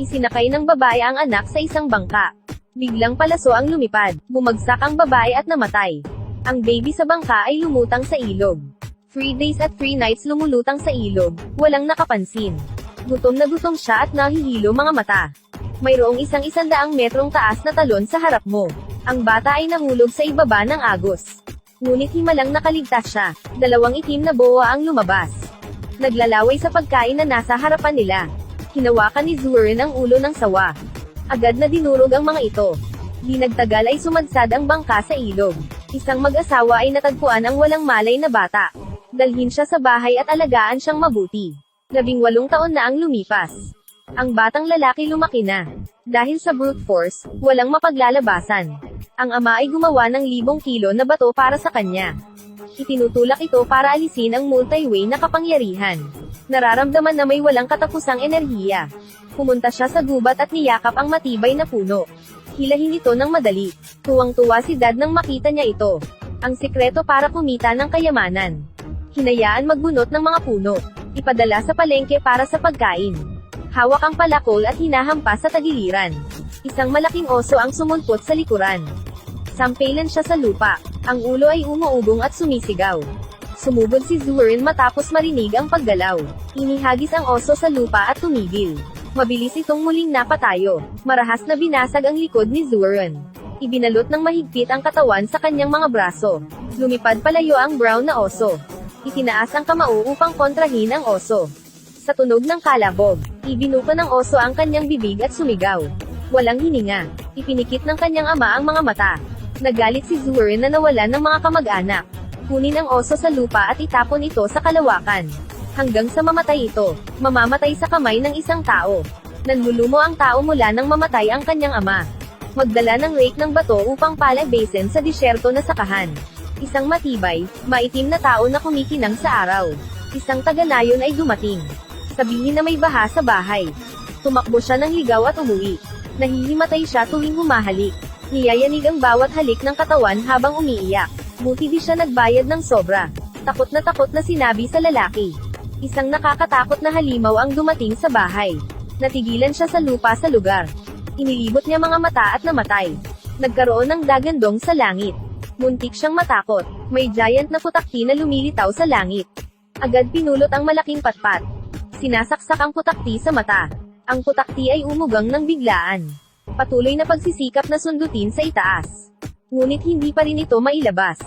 Isinakay ng babae ang anak sa isang bangka. Biglang palaso ang lumipad, bumagsak ang babae at namatay. Ang baby sa bangka ay lumutang sa ilog. Three days at three nights lumulutang sa ilog, walang nakapansin. Gutom na gutom siya at nahihilo mga mata. Mayroong isang isandaang metrong taas na talon sa harap mo. Ang bata ay nahulog sa ibaba ng agos. Ngunit himalang nakaligtas siya. Dalawang itim na boa ang lumabas. Naglalaway sa pagkain na nasa harapan nila. Hinawakan ni Zurin ang ulo ng sawa. Agad na dinurog ang mga ito. Di nagtagal ay sumadsad ang bangka sa ilog. Isang mag-asawa ay natagpuan ang walang malay na bata. Dalhin siya sa bahay at alagaan siyang mabuti. Labing walong taon na ang lumipas. Ang batang lalaki lumaki na. Dahil sa brute force, walang mapaglalabasan. Ang ama ay gumawa ng libong kilo na bato para sa kanya. Itinutulak ito para alisin ang multi-way na kapangyarihan. Nararamdaman na may walang katapusang enerhiya. Pumunta siya sa gubat at niyakap ang matibay na puno. Hilahin ito ng madali. Tuwang-tuwa si dad nang makita niya ito. Ang sikreto para kumita ng kayamanan. Hinayaan magbunot ng mga puno. Ipadala sa palengke para sa pagkain. Hawak ang palakol at hinahampas sa tagiliran. Isang malaking oso ang sumulpot sa likuran. Sampelan siya sa lupa. Ang ulo ay umuubong at sumisigaw. Sumugod si Zurin matapos marinig ang paggalaw. Inihagis ang oso sa lupa at tumigil. Mabilis itong muling napatayo. Marahas na binasag ang likod ni Zurin. Ibinalot ng mahigpit ang katawan sa kanyang mga braso. Lumipad palayo ang brown na oso. Itinaas ang kamao upang kontrahin ang oso. Sa tunog ng kalabog, ibinuka ng oso ang kanyang bibig at sumigaw. Walang hininga. Ipinikit ng kanyang ama ang mga mata. Nagalit si Zurin na nawalan ng mga kamag-anak. Kunin ang oso sa lupa at itapon ito sa kalawakan. Hanggang sa mamatay ito, mamamatay sa kamay ng isang tao. Nanlulumo ang tao mula nang mamatay ang kanyang ama. Magdala ng rake ng bato upang pala basin sa disyerto na sakahan. Isang matibay, maitim na tao na kumikinang sa araw. Isang taga-nayon ay dumating. Sabihin na may baha sa bahay. Tumakbo siya ng ligaw at umuwi. Nahihimatay siya tuwing humahalik. Niyayanig ang bawat halik ng katawan habang umiiyak. Buti di siya nagbayad ng sobra. Takot na takot na sinabi sa lalaki. Isang nakakatakot na halimaw ang dumating sa bahay. Natigilan siya sa lupa sa lugar. Inilibot niya mga mata at namatay. Nagkaroon ng dagandong sa langit. Muntik siyang matakot. May giant na putakti na lumilitaw sa langit. Agad pinulot ang malaking patpat. Sinasaksak ang putakti sa mata. Ang putakti ay umugang ng biglaan. Patuloy na pagsisikap na sundutin sa itaas. Ngunit hindi pa rin ito mailabas.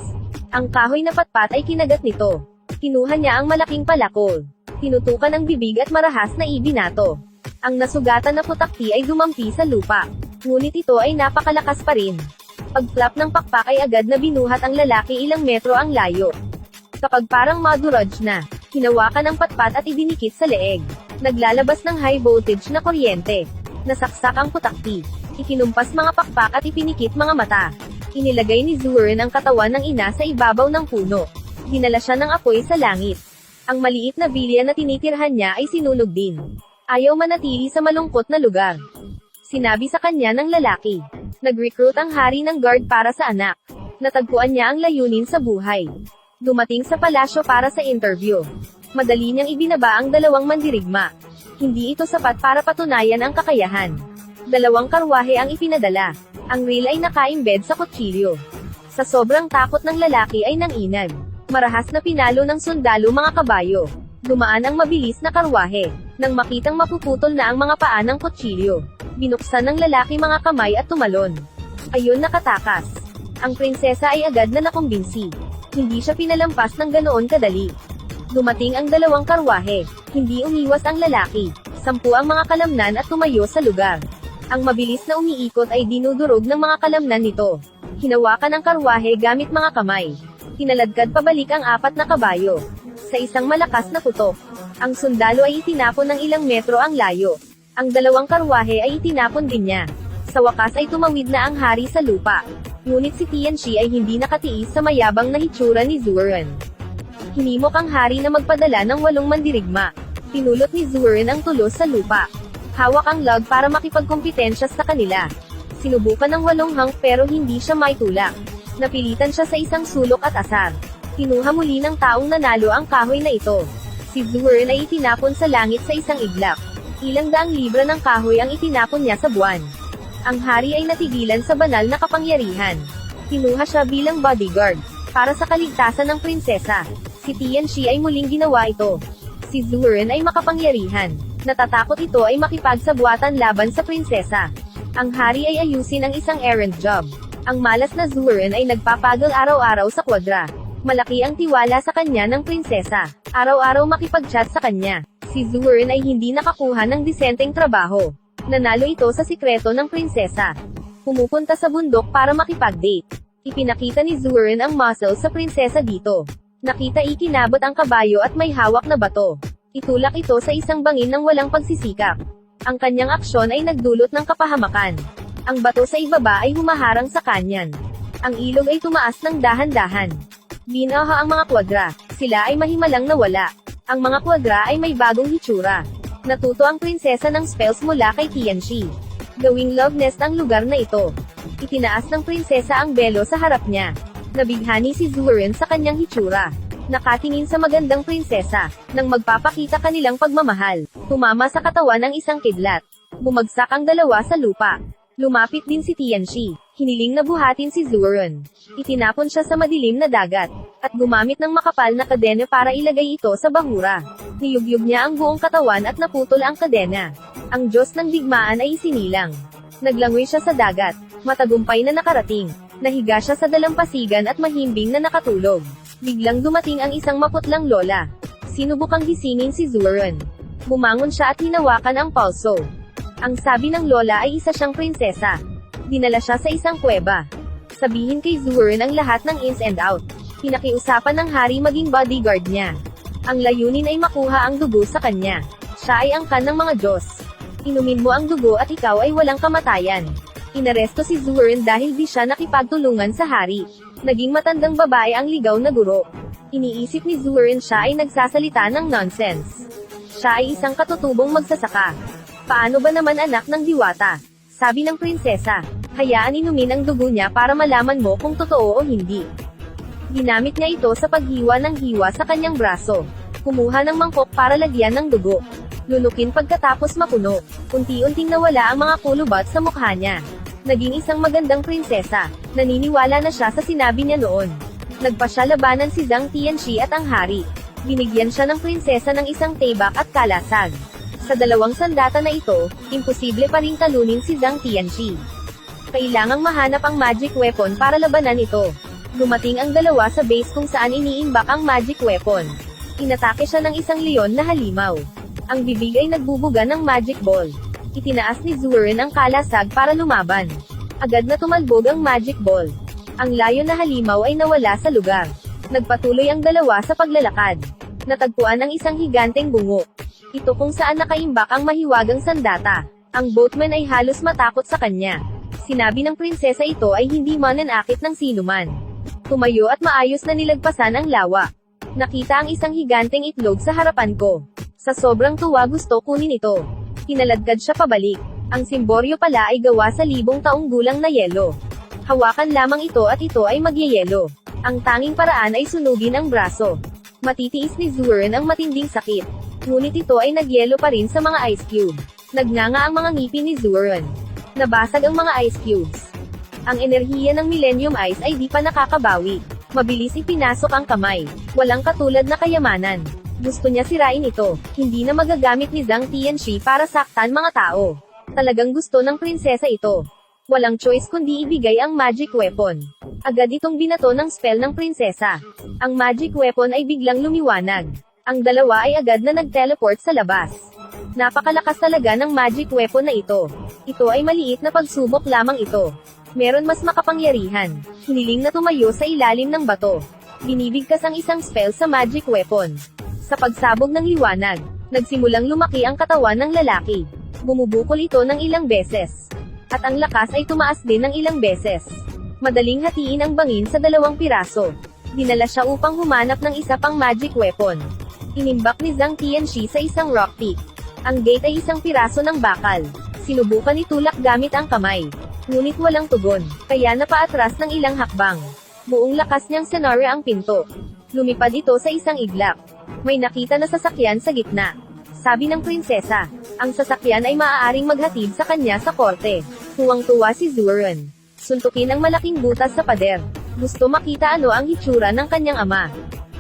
Ang kahoy na patpat ay kinagat nito. Kinuha niya ang malaking palakol. Tinutukan ang bibig at marahas na ibinato. Ang nasugatan na putakti ay dumampi sa lupa. Ngunit ito ay napakalakas pa rin. Pagflap ng pakpak ay agad na binuhat ang lalaki ilang metro ang layo. Kapag parang madurage na, hinawakan ang patpat at idinikit sa leeg. Naglalabas ng high voltage na kuryente. Nasaksak ang putakti. Ikinumpas mga pakpak at ipinikit mga mata. Inilagay ni Zurin ang katawan ng ina sa ibabaw ng puno. Dinala siya ng apoy sa langit. Ang maliit na bilya na tinitirhan niya ay sinunog din. Ayaw manatili sa malungkot na lugar. Sinabi sa kanya ng lalaki. Nag-recruit ang hari ng guard para sa anak. Natagpuan niya ang layunin sa buhay. Dumating sa palasyo para sa interview. Madali niyang ibinaba ang dalawang mandirigma. Hindi ito sapat para patunayan ang kakayahan. Dalawang karwahe ang ipinadala. Ang reel ay nakaimbed sa kutsilyo. Sa sobrang takot ng lalaki ay nanginag. Marahas na pinalo ng sundalo mga kabayo. Dumaan ang mabilis na karwahe. Nang makitang mapuputol na ang mga paa ng kutsilyo. Binuksan ng lalaki mga kamay at tumalon. Ayun nakatakas. Ang prinsesa ay agad na nakumbinsi. Hindi siya pinalampas ng ganoon kadali. Dumating ang dalawang karwahe. Hindi umiwas ang lalaki. Sampu ang mga kalamnan at tumayo sa lugar. Ang mabilis na umiikot ay dinudurog ng mga kalamnan nito. Hinawakan ang karwahe gamit mga kamay. Tinaladkad pabalik ang apat na kabayo. Sa isang malakas na putok. Ang sundalo ay itinapon ng ilang metro ang layo. Ang dalawang karwahe ay itinapon din niya. Sa wakas ay tumawid na ang hari sa lupa. Ngunit si Tianxi ay hindi nakatiis sa mayabang na hitsura ni Zuren. Hinimok ang hari na magpadala ng walong mandirigma. Pinulot ni Zuren ang tulos sa lupa. Hawak ang log para makipagkompetensya sa kanila. Sinubukan ng walong hang pero hindi siya maitulak. Napilitan siya sa isang sulok at asar. Kinuha muli ng taong nanalo ang kahoy na ito. Si Zuren ay itinapon sa langit sa isang iglap. Ilang daang libra ng kahoy ang itinapon niya sa buwan. Ang hari ay natigilan sa banal na kapangyarihan. Kinuha siya bilang bodyguard, para sa kaligtasan ng prinsesa. Si Tianxi ay muling ginawa ito. Si Zuren ay makapangyarihan. Natatakot ito ay makipagsabwatan laban sa prinsesa. Ang hari ay ayusin ang isang errand job. Ang malas na Zuren ay nagpapagal araw-araw sa kwadra. Malaki ang tiwala sa kanya ng prinsesa. Araw-araw makipag-chat sa kanya. Si Zuren ay hindi nakakuha ng disenteng trabaho. Nanalo ito sa sikreto ng prinsesa. Pumupunta sa bundok para makipag-date. Ipinakita ni Zuren ang muscle sa prinsesa dito. Nakita ikinabot ang kabayo at may hawak na bato. Itulak ito sa isang bangin ng walang pagsisikap. Ang kanyang aksyon ay nagdulot ng kapahamakan. Ang bato sa ibaba ay humaharang sa kanyan. Ang ilog ay tumaas ng dahan-dahan. Binaha ang mga kwadra. Sila ay mahimalang nawala. Ang mga kwadra ay may bagong hitsura. Natuto ang prinsesa ng spells mula kay Tianxi. Gawing love nest ang lugar na ito. Itinaas ng prinsesa ang belo sa harap niya. Nabighani si Zurin sa kanyang hitsura. Nakatingin sa magandang prinsesa, nang magpapakita kanilang pagmamahal. Tumama sa katawan ng isang kidlat. Bumagsak ang dalawa sa lupa. Lumapit din si Tianxi. Hiniling na buhatin si Zurin. Itinapon siya sa madilim na dagat. At gumamit ng makapal na kadena para ilagay ito sa bahura. Niyugyug niya ang buong katawan at naputol ang kadena. Ang Diyos ng digmaan ay isinilang. Naglangoy siya sa dagat. Matagumpay na nakarating. Nahiga siya sa dalampasigan at mahimbing na nakatulog. Biglang dumating ang isang maputlang lola. Sinubukang gisingin si Zuren. Bumangon siya at hinawakan ang pulso. Ang sabi ng lola ay isa siyang prinsesa. Dinala siya sa isang kuweba. Sabihin kay Zuren ang lahat ng ins and out. Pinakiusapan ng hari maging bodyguard niya. Ang layunin ay makuha ang dugo sa kanya. Siya ay angkan ng mga Diyos. Inumin mo ang dugo at ikaw ay walang kamatayan. Inaresto si Zuren dahil di siya nakipagtulungan sa hari. Naging matandang babae ang ligaw na guro. Iniisip ni Zuren siya ay nagsasalita ng nonsense. Siya ay isang katutubong magsasaka. Paano ba naman anak ng diwata? Sabi ng prinsesa. Hayaan inumin ang dugo niya para malaman mo kung totoo o hindi. Ginamit niya ito sa paghiwa ng hiwa sa kanyang braso. Kumuha ng mangkok para lagyan ng dugo. Lunukin pagkatapos mapuno. Unti-unting nawala ang mga kulubat sa mukha niya. Naging isang magandang prinsesa. Naniniwala na siya sa sinabi niya noon. Nagpa siya labanan si Zhang Tianxi at ang hari. Binigyan siya ng prinsesa ng isang tebak at kalasag. Sa dalawang sandata na ito, imposible pa rin talunin si Zhang Tianxi. Kailangang mahanap ang magic weapon para labanan ito. Dumating ang dalawa sa base kung saan iniimbak ang magic weapon. Inatake siya ng isang leon na halimaw. Ang bibig ay nagbubuga ng magic ball. Itinaas ni Zurin ang kalasag para lumaban. Agad na tumalbog ang magic ball. Ang layo na halimaw ay nawala sa lugar. Nagpatuloy ang dalawa sa paglalakad. Natagpuan ang isang higanteng bungo. Ito kung saan nakaimbak ang mahiwagang sandata. Ang boatman ay halos matakot sa kanya. Sinabi ng prinsesa ito ay hindi mananakit ng sinuman. Tumayo at maayos na nilagpasan ang lawa. Nakita ang isang higanteng itlog sa harapan ko. Sa sobrang tuwa gusto kunin ito. Kinaladkad siya pabalik. Ang simboryo pala ay gawa sa libong taong gulang na yelo. Hawakan lamang ito at ito ay magyeyelo. Ang tanging paraan ay sunugin ang braso. Matitiis ni Zuren ang matinding sakit. Ngunit ito ay nagyelo pa rin sa mga ice cube. Nagnganga ang mga ngipin ni Zuren. Nabasag ang mga ice cubes. Ang enerhiya ng Millennium Ice ay di pa nakakabawi. Mabilis ipinasok ang kamay. Walang katulad na kayamanan. Gusto niya sirain ito. Hindi na magagamit ni Zhang Tianxi para saktan mga tao. Talagang gusto ng prinsesa ito. Walang choice kundi ibigay ang magic weapon. Agad itong binato ng spell ng prinsesa. Ang magic weapon ay biglang lumiwanag. Ang dalawa ay agad na nag-teleport sa labas. Napakalakas talaga ng magic weapon na ito. Ito ay maliit na pagsubok lamang ito. Meron mas makapangyarihan. Hiniling na tumayo sa ilalim ng bato. Binibigkas ang isang spell sa magic weapon. Sa pagsabog ng liwanag, nagsimulang lumaki ang katawan ng lalaki. Bumubukol ito ng ilang beses. At ang lakas ay tumaas din ng ilang beses. Madaling hatiin ang bangin sa dalawang piraso. Dinala siya upang humanap ng isa pang magic weapon. Inimbak ni Zhang Tianxi sa isang rock peak. Ang gate ay isang piraso ng bakal. Sinubukan itulak gamit ang kamay. Ngunit walang tugon, kaya napaatras ng ilang hakbang. Buong lakas niyang senaryo ang pinto. Lumipad ito sa isang iglap. May nakita na sasakyan sa gitna. Sabi ng prinsesa, Ang sasakyan ay maaaring maghatid sa kanya sa korte. Tuwang-tuwa si Zuren. Suntukin ang malaking butas sa pader. Gusto makita ano ang hitsura ng kanyang ama.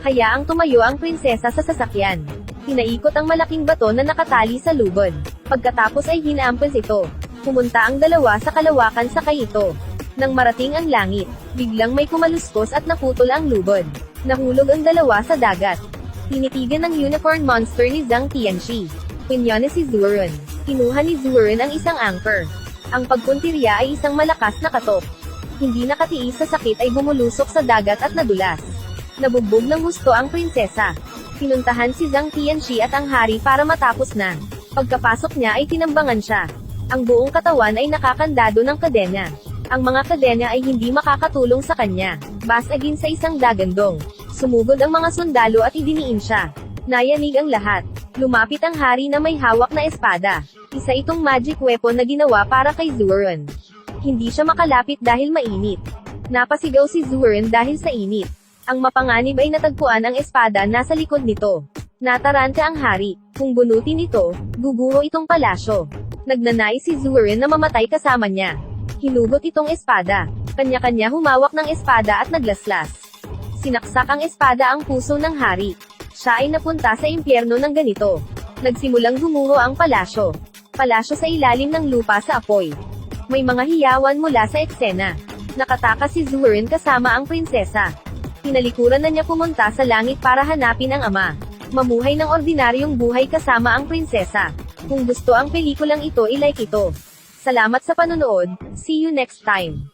Hayaang tumayo ang prinsesa sa sasakyan. Pinaikot ang malaking bato na nakatali sa lubod. Pagkatapos ay hinaampes ito. Pumunta ang dalawa sa kalawakan sa ito. Nang marating ang langit, biglang may kumaluskos at naputol ang lubod. Nahulog ang dalawa sa dagat. Tinitigan ng unicorn monster ni Zhang Tianxi. Pinya ni si Zuren. Kinuha ni Zuren ang isang anchor. Ang pagpuntirya ay isang malakas na katok. Hindi nakatiis sa sakit ay bumulusok sa dagat at nadulas. Nabugbog ng gusto ang prinsesa. Pinuntahan si Zhang Tianxi at ang hari para matapos na. Pagkapasok niya ay tinambangan siya. Ang buong katawan ay nakakandado ng kadena. Ang mga kadena ay hindi makakatulong sa kanya. Basagin sa isang dagandong. Sumugod ang mga sundalo at idiniin siya. Nayanig ang lahat. Lumapit ang hari na may hawak na espada. Isa itong magic weapon na ginawa para kay Zuren. Hindi siya makalapit dahil mainit. Napasigaw si Zuren dahil sa init. Ang mapanganib ay natagpuan ang espada nasa likod nito. Nataranta ang hari. Kung bunutin ito, guguho itong palasyo. Nagnanais si Zuren na mamatay kasama niya. Hinugot itong espada. Kanya-kanya humawak ng espada at naglaslas. Sinaksak ang espada ang puso ng hari. Siya ay napunta sa impyerno ng ganito. Nagsimulang gumuho ang palasyo. Palasyo sa ilalim ng lupa sa apoy. May mga hiyawan mula sa eksena. Nakataka si Zurin kasama ang prinsesa. Tinalikuran na niya pumunta sa langit para hanapin ang ama. Mamuhay ng ordinaryong buhay kasama ang prinsesa. Kung gusto ang pelikulang ito i-like ito. Salamat sa panonood, see you next time.